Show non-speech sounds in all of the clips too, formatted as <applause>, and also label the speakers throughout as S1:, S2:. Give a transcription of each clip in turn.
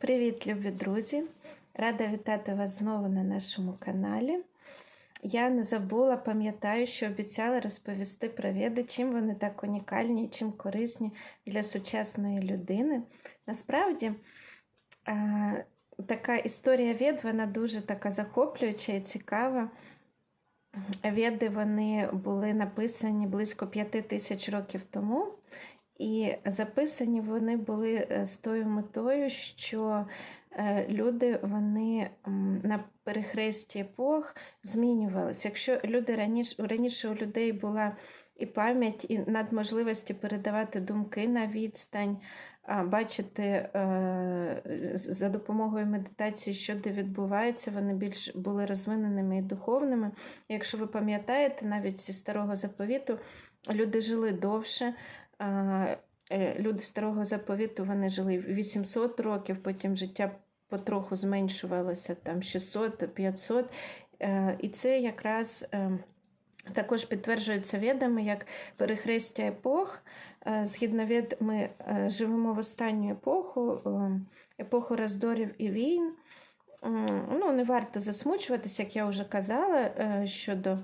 S1: Привіт, любі друзі! Рада вітати вас знову на нашому каналі. Я не забула, пам'ятаю, що обіцяла розповісти про веди, чим вони так унікальні і чим корисні для сучасної людини. Насправді, така історія вед, вона дуже така захоплююча і цікава. Веди вони були написані близько п'яти тисяч років тому, і записані вони були е, з тою метою, що е, люди вони на перехресті епох змінювалися. Якщо люди раніше, раніше у людей була і пам'ять, і надможливості передавати думки на відстань, бачити е, за допомогою медитації, що де відбувається, вони більш були розвиненими і духовними. Якщо ви пам'ятаєте, навіть зі старого заповіту люди жили довше. Е, Люди старого заповіту вони жили 800 років, потім життя потроху зменшувалося там 600, 500. Е, І це якраз е, також підтверджується ведами як перехрестя епох. Згідно вед, ми живемо в останню епоху, епоху роздорів і війн. Ну, не варто засмучуватися, як я вже казала, щодо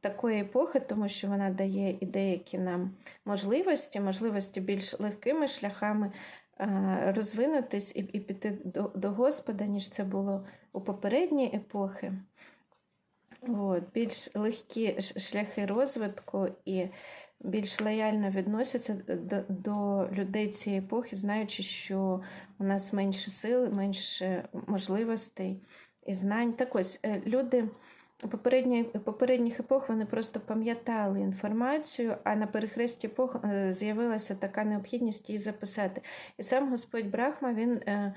S1: такої епохи, тому що вона дає і деякі нам можливості, можливості більш легкими шляхами розвинутись і, і піти до, до Господа, ніж це було у попередні епохи. От, більш легкі шляхи розвитку і більш лояльно відносяться до, до людей цієї епохи, знаючи, що у нас менше сил, менше можливостей і знань. Так ось е, люди попередніх епох вони просто пам'ятали інформацію, а на перехресті епох е, з'явилася така необхідність її записати. І сам Господь Брахма він е,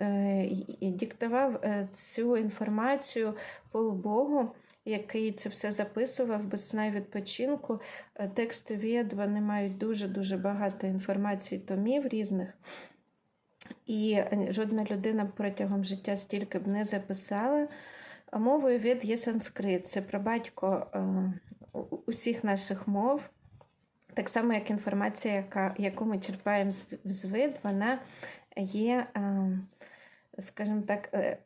S1: е, диктував цю інформацію полубогу, який це все записував без сна і відпочинку. Тексти Вед, вони мають дуже-дуже багато інформації, томів різних. І жодна людина протягом життя стільки б не записала. Мовою від є санскрит. Це прабатько е, усіх наших мов. Так само, як інформація, яка, яку ми черпаємо з, вид, вона є, е, скажімо так, е,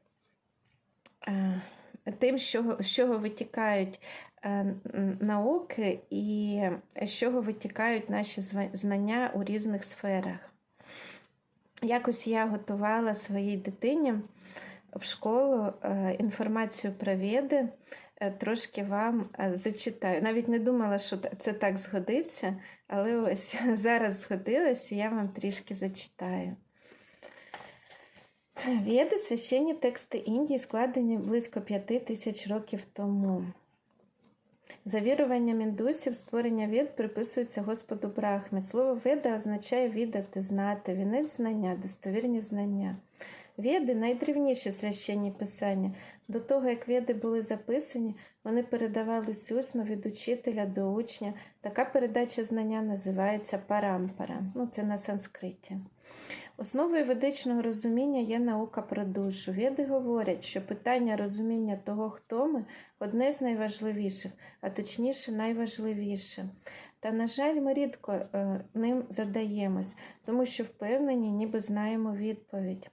S1: тим, з чого, витікають науки і з чого витікають наші знання у різних сферах. Якось я готувала своїй дитині в школу е, інформацію про веди, е, трошки вам е, зачитаю. Навіть не думала, що це так згодиться, але ось <laughs> зараз згодилось, і я вам трішки зачитаю. Веди священні тексти Індії, складені близько п'яти тисяч років тому. За віруванням індусів, створення вед приписується Господу Брахмі. Слово веда означає відати, знати, вінець знання, достовірні знання. Веди найдрівніші священні писання. До того, як веди були записані, вони передавались усно від учителя до учня. Така передача знання називається парампара. Ну, це на санскриті. Основою ведичного розуміння є наука про душу. Веди говорять, що питання розуміння того, хто ми, одне з найважливіших, а точніше найважливіше. Та, на жаль, ми рідко е, ним задаємось, тому що впевнені, ніби знаємо відповідь.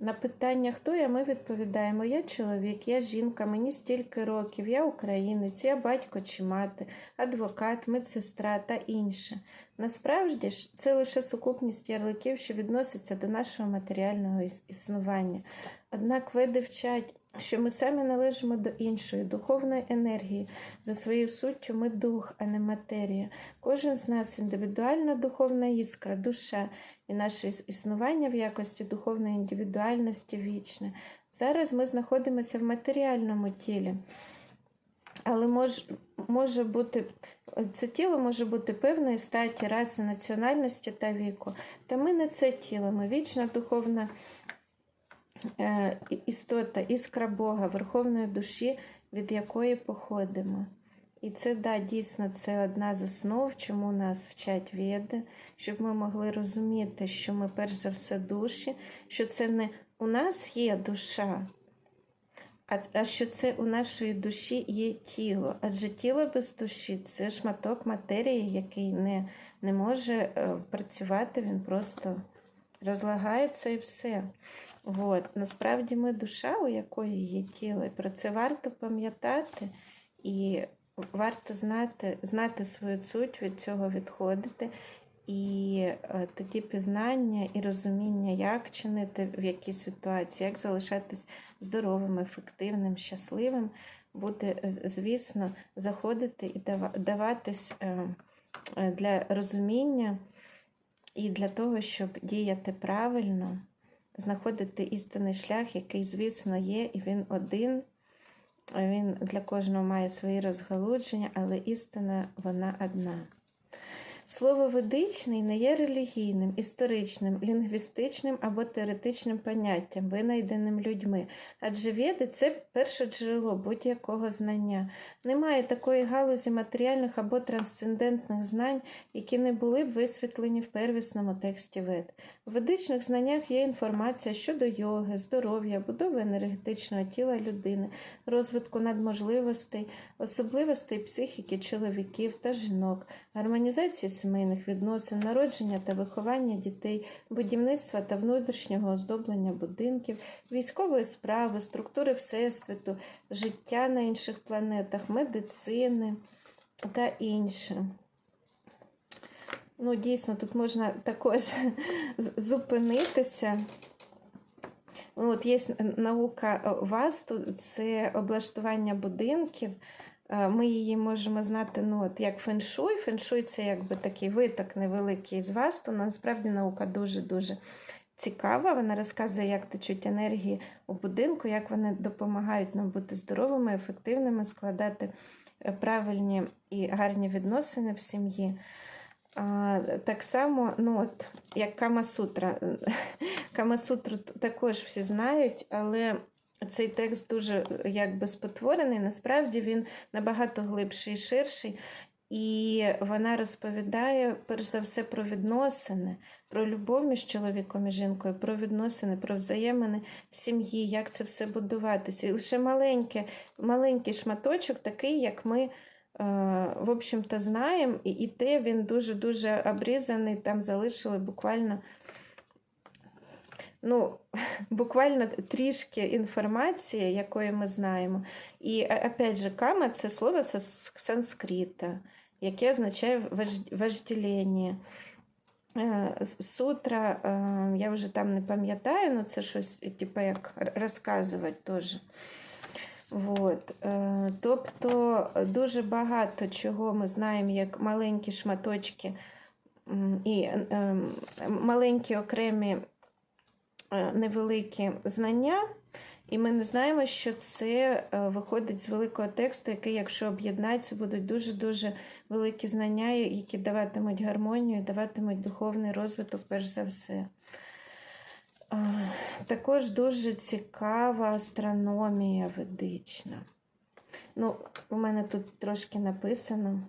S1: На питання, хто я, ми відповідаємо: я чоловік, я жінка, мені стільки років, я українець, я батько чи мати, адвокат, медсестра та інше. Насправді ж це лише сукупність ярликів, що відносяться до нашого матеріального існування. Однак види вчать, що ми самі належимо до іншої духовної енергії. За своєю суттю ми дух, а не матерія. Кожен з нас індивідуальна духовна іскра, душа, і наше існування в якості духовної індивідуальності вічне. Зараз ми знаходимося в матеріальному тілі. Але мож, може бути, це тіло може бути певної статі, раси, національності та віку. Та ми не це тіло, ми вічна духовна істота, іскра Бога, верховної душі, від якої походимо. І це да, дійсно це одна з основ, чому нас вчать веди, щоб ми могли розуміти, що ми перш за все душі, що це не у нас є душа, а, а що це у нашої душі є тіло. Адже тіло без душі це шматок матерії, який не, не може е, працювати, він просто розлагається і все. От. Насправді ми душа, у якої є тіло, і про це варто пам'ятати і варто знати, знати свою суть, від цього відходити. І е, тоді пізнання і розуміння, як чинити в якій ситуації, як залишатись здоровим, ефективним, щасливим, буде, звісно, заходити і даватись е, е, для розуміння і для того, щоб діяти правильно, знаходити істинний шлях, який, звісно, є, і він один. Він для кожного має свої розгалудження, але істина вона одна. Слово ведичний не є релігійним, історичним, лінгвістичним або теоретичним поняттям, винайденим людьми, адже веди – це перше джерело будь-якого знання. Немає такої галузі матеріальних або трансцендентних знань, які не були б висвітлені в первісному тексті вед. В ведичних знаннях є інформація щодо йоги, здоров'я, будови енергетичного тіла людини, розвитку надможливостей, особливостей психіки чоловіків та жінок, гармонізації сімейних відносин, народження та виховання дітей, будівництва та внутрішнього оздоблення будинків, військової справи, структури Всесвіту, життя на інших планетах, медицини та інше. Ну, дійсно, тут можна також <laughs> зупинитися. От є наука васту, це облаштування будинків. Е, Ми її можемо знати ну, от як феншуй. Феншуй це якби такий виток невеликий з васту. Насправді наука дуже-дуже цікава. Вона розказує, як течуть енергії у будинку, як вони допомагають нам бути здоровими, ефективними, складати е, правильні і гарні відносини в сім'ї. А, Так само, ну от, як Камасутра. Камасутру також всі знають, але цей текст дуже якби спотворений. Насправді він набагато глибший і ширший. І вона розповідає перш за все про відносини, про любов між чоловіком і жінкою, про відносини, про взаємини в сім'ї, як це все будуватися. І лише маленьке, маленький шматочок, такий, як ми, е, в общем-то, знаємо, і, і те він дуже-дуже обрізаний, там залишили буквально. Ну, <laughs> буквально трішки інформації, якої ми знаємо. І опять же, кама це слово з санскрита, яке означає вож- вождеління. Е, Сутра, е, я вже там не пам'ятаю, але це щось, типу, як розказувати теж. Вот. е, Тобто дуже багато чого ми знаємо як маленькі шматочки і е, ем, маленькі окремі е, невеликі знання, і ми не знаємо, що це е, виходить з великого тексту, який, якщо об'єднати, це будуть дуже-дуже великі знання, які даватимуть гармонію, даватимуть духовний розвиток, перш за все. Також дуже цікава астрономія ведична. Ну, у мене тут трошки написано.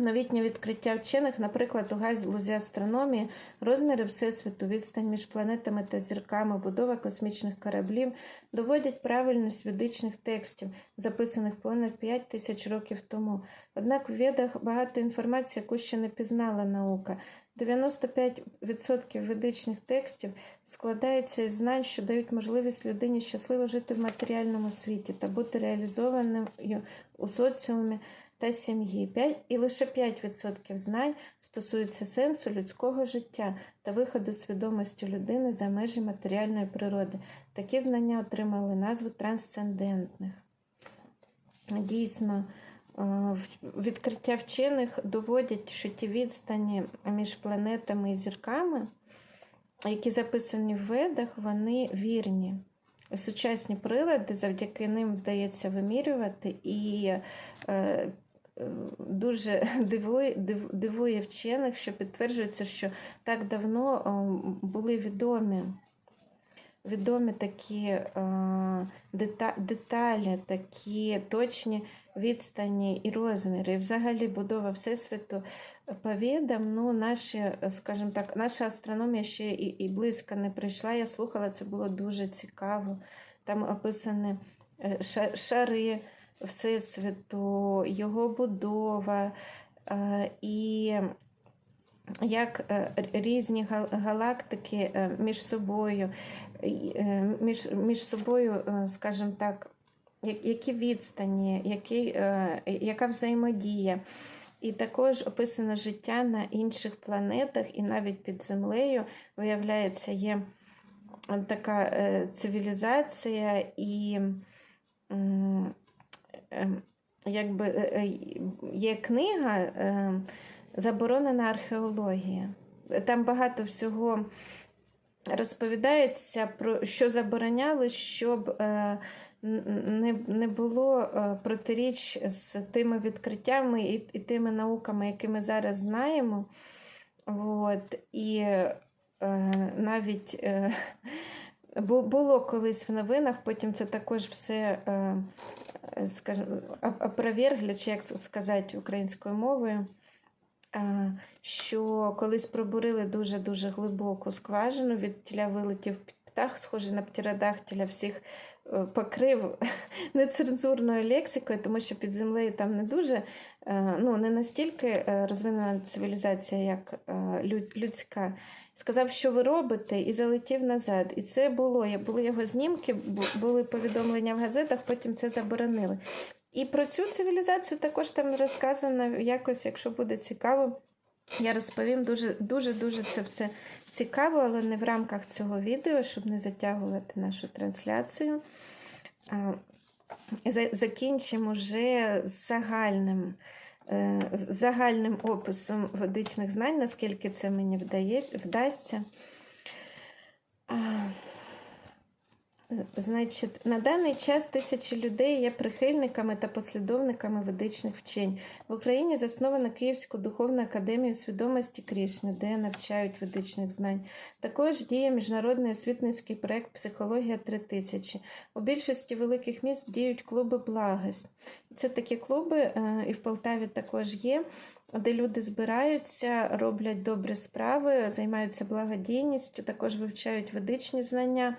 S1: Новітнє відкриття вчених, наприклад, у галузі астрономії, розміри Всесвіту, відстань між планетами та зірками, будова космічних кораблів доводять правильність ведичних текстів, записаних понад 5 тисяч років тому. Однак в ведах багато інформації, яку ще не пізнала наука. 95% ведичних текстів складається із знань, що дають можливість людині щасливо жити в матеріальному світі та бути реалізованою у соціумі та сім'ї. І лише 5% знань стосуються сенсу людського життя та виходу свідомості людини за межі матеріальної природи. Такі знання отримали назву трансцендентних. Дійсно, е, відкриття вчених доводять, що ті відстані між планетами і зірками, які записані в ведах, вони вірні. Сучасні прилади завдяки ним вдається вимірювати і е, дуже <laughs> дивує, дивує вчених, що підтверджується, що так давно е, були відомі. Відомі такі е, деталі, такі точні відстані і розміри. І взагалі будова Всесвіту по відам, ну, наші, скажімо так, наша астрономія ще і, і близько не прийшла. Я слухала, це було дуже цікаво. Там описані е, шари Всесвіту, його будова. е, І як е, різні галактики е, між собою, між, між собою, скажімо так, які відстані, які, яка взаємодія. І також описано життя на інших планетах, і навіть під землею, виявляється, є така цивілізація і якби е, е, є книга е, Заборонена археологія. Там багато всього розповідається про що забороняли, щоб е, не, було протиріч з тими відкриттями і, і тими науками, які ми зараз знаємо. От, і е, навіть е, було колись в новинах, потім це також все, е, скажімо, оп- опровергли, чи як сказати українською мовою. Що колись пробурили дуже-дуже глибоку скважину, від тіля вилетів птах, схожий на птеродактиля, всіх е, покрив <laughs> нецензурною лексикою, тому що під землею там не дуже, е, ну не настільки е, розвинена цивілізація, як людська. Сказав, що ви робите, і залетів назад. І це було. Були його знімки, були повідомлення в газетах, потім це заборонили. І про цю цивілізацію також там розказано якось, якщо буде цікаво. Я розповім дуже дуже дуже це все цікаво, але не в рамках цього відео, щоб не затягувати нашу трансляцію. Закінчимо вже загальним, е, загальним описом ведичних знань, наскільки це мені вдає, вдасться. Значить, на даний час тисячі людей є прихильниками та послідовниками ведичних вчень. В Україні заснована Київську духовну академію свідомості Крішни, де навчають ведичних знань. Також діє міжнародний освітницький проект Психологія 3000. У більшості великих міст діють клуби благость. Це такі клуби, е, і в Полтаві також є, де люди збираються, роблять добрі справи, займаються благодійністю, також вивчають ведичні знання,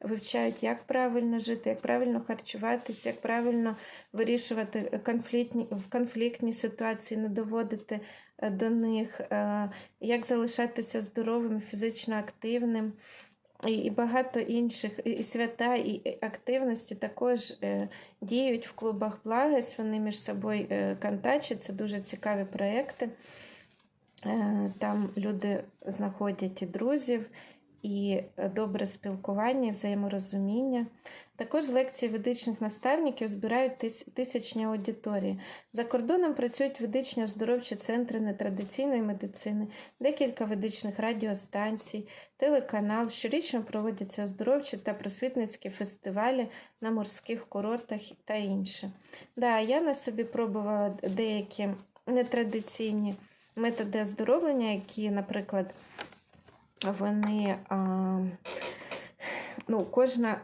S1: вивчають, як правильно жити, як правильно харчуватися, як правильно вирішувати конфліктні, конфліктні ситуації, не доводити е, до них, е, як залишатися здоровим, фізично активним. І багато інших і свята, і активності також е, діють в клубах благость. Вони між собою контачать. Це дуже цікаві проекти. Там люди знаходять і друзів, і е, добре спілкування, взаєморозуміння. Також лекції ведичних наставників збирають тис- тисячні аудиторії. За кордоном працюють ведичні оздоровчі центри нетрадиційної медицини, декілька ведичних радіостанцій, телеканал. Щорічно проводяться оздоровчі та просвітницькі фестивалі на морських курортах та інше. Да, я на собі пробувала деякі нетрадиційні методи оздоровлення, які, наприклад, вони ну, кожна,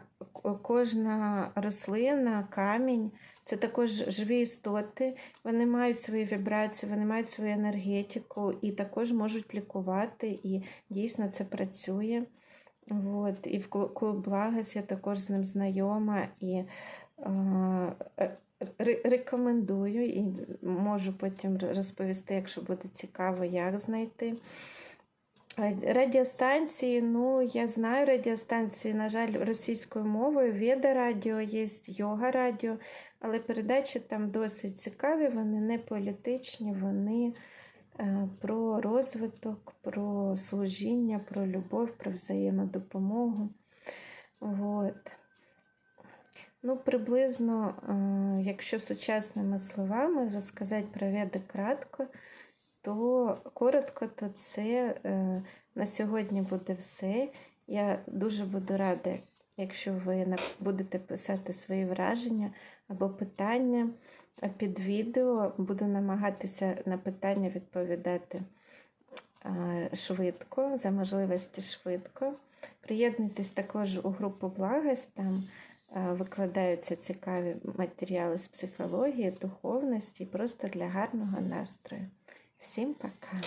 S1: кожна рослина, камінь це також живі істоти, вони мають свої вібрації, вони мають свою енергетику і також можуть лікувати, і дійсно це працює. От, і в клуб Благос я також з ним знайома і е, рекомендую і можу потім розповісти, якщо буде цікаво, як знайти. А Радіостанції, ну, я знаю радіостанції, на жаль, російською мовою. Веда радіо є, йога радіо, але передачі там досить цікаві, вони не політичні, вони е, про розвиток, про служіння, про любов, про взаємодопомогу. От. Ну, приблизно, е, якщо сучасними словами розказати про веди кратко, то коротко, то це е, на сьогодні буде все. Я дуже буду рада, якщо ви будете писати свої враження або питання під відео. Буду намагатися на питання відповідати швидко, за можливості швидко. Приєднуйтесь також у групу Благость, там викладаються цікаві матеріали з психології, духовності, просто для гарного настрою. Всім пока!